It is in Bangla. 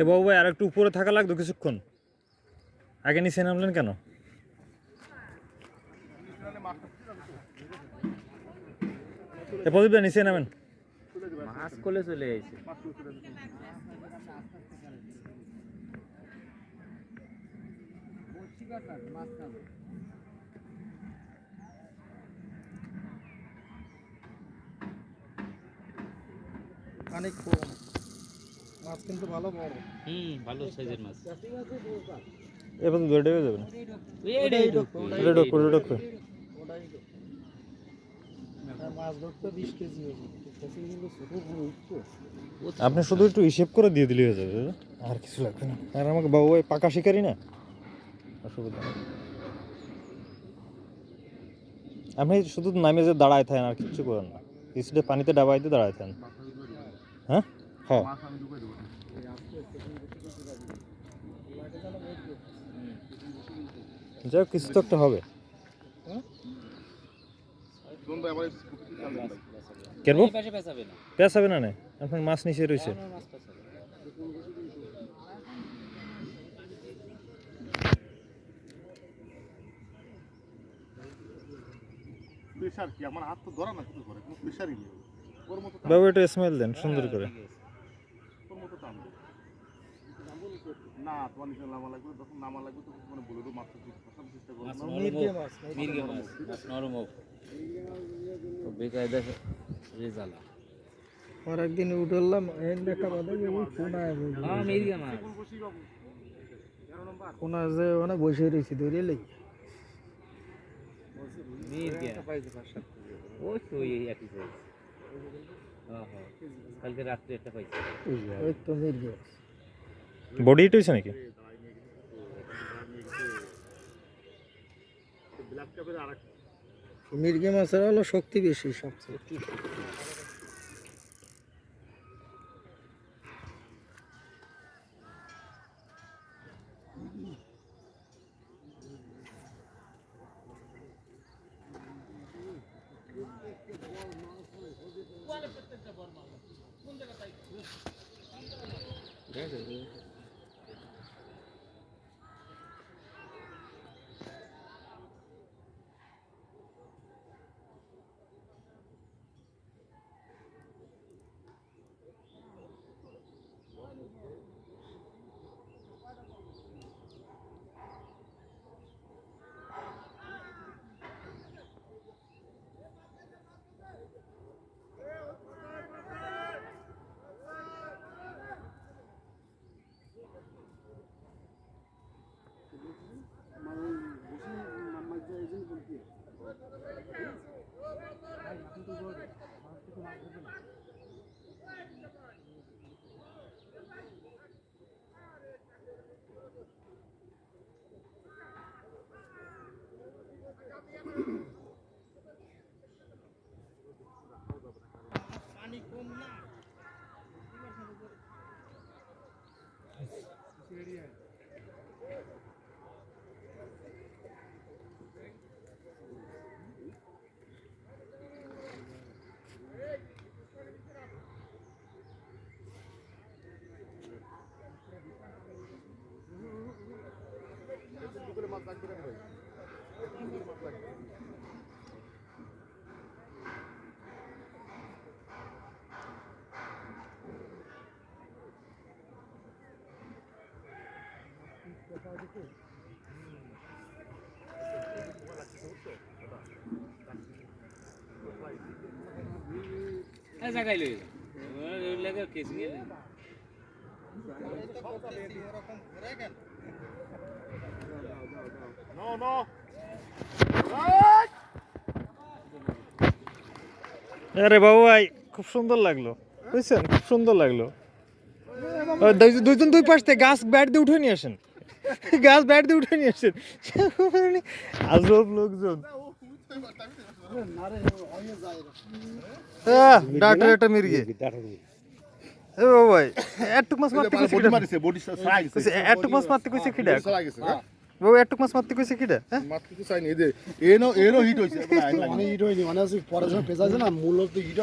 এ বাবু ভাই আর একটু উপরে থাকা লাগতো কিছুক্ষণ। আগে নিচে নামলেন কেন? এ প্রদীপ দা নিচে নামেন। মাছ কোলে চলে আইছে। অনেক কম। মাছ কিন্তু ভালো বড়। হুম ভালো সাইজের মাছ। ডেবে ওটাই বড় উঠতো আপনি শুধু একটু হিসেব করে দিয়ে দিলে হয়ে যাবে আর কিছু লাগবে না। আর আমাকে বাবু ভাই পাকা শিকারি না? অসুবিধা নেই। আপনি শুধু নামে যে দাঁড়ায় থাকেন আর কিচ্ছু করেন না। পিছলে পানিতে ডাবাইতে দাঁড়ায় থাকেন। হ্যাঁ? যাই হোক, কিছু তো একটা হবে। এই না না না। আপনার মাছ নিচে রয়েছে। আমার মাছ পেছাবে প্রেশার কি? আমার হাত তো ধরা না কিছু করে। কোনো প্রেশারই নেই। ওর মতো টান, বাবু একটু স্মেল দেন সুন্দর করে। না তোমার নিচে নামা লাগবে যখন নামা লাগবে তখন মানে বলে দেবো ফসার চেষ্টা করব। নরম মির্গে মাছ, মাছ মাছ নরম হোক। তো বেকায়দা রেজালা আর একদিন উঠলাম এন দেখা বাদে কোনায় হ্যাঁ মির্গে মাছ। কোনায় যে মানে বসে রয়েছি ধরে লেগে মির্গে ওই তো ওই একই সাইজ হ্যাঁ হ্যাঁ কালকে রাত্রে একটা পাইছি। ওই তো মির্গে বডি হিট হয়েছে নাকি? মির্গে মাছের হলো শক্তি বেশি সবচেয়ে। এই জায়গায় লই লাগে কেসি গেলে No, no. আরে বাবু ভাই খুব সুন্দর লাগল। বুঝছেন? খুব সুন্দর লাগল। দুই- দুইজন দুই পাশ থেকে গাছ ব্যাট দিয়ে উঠে নিয়ে আসেন। গাছ ব্যাট দিয়ে উঠে নিয়ে আসেন। আজব লোকজন। আহ, ডাক্তার একটা মির্গে। এ ভাই একটুক মাছ মারতে কইছে বডি মারিছে বডি সারা গেছে একটুক মাছ মারতে কইছে কিডা? সারা গেছে? বাবু একটুক মাছ মারতে কইছে কিডা? চাইনি এনো এনো হিট হইছে। মানে হিট হয়নি মানে পরে যখন পেঁচাছে না মূলত হিট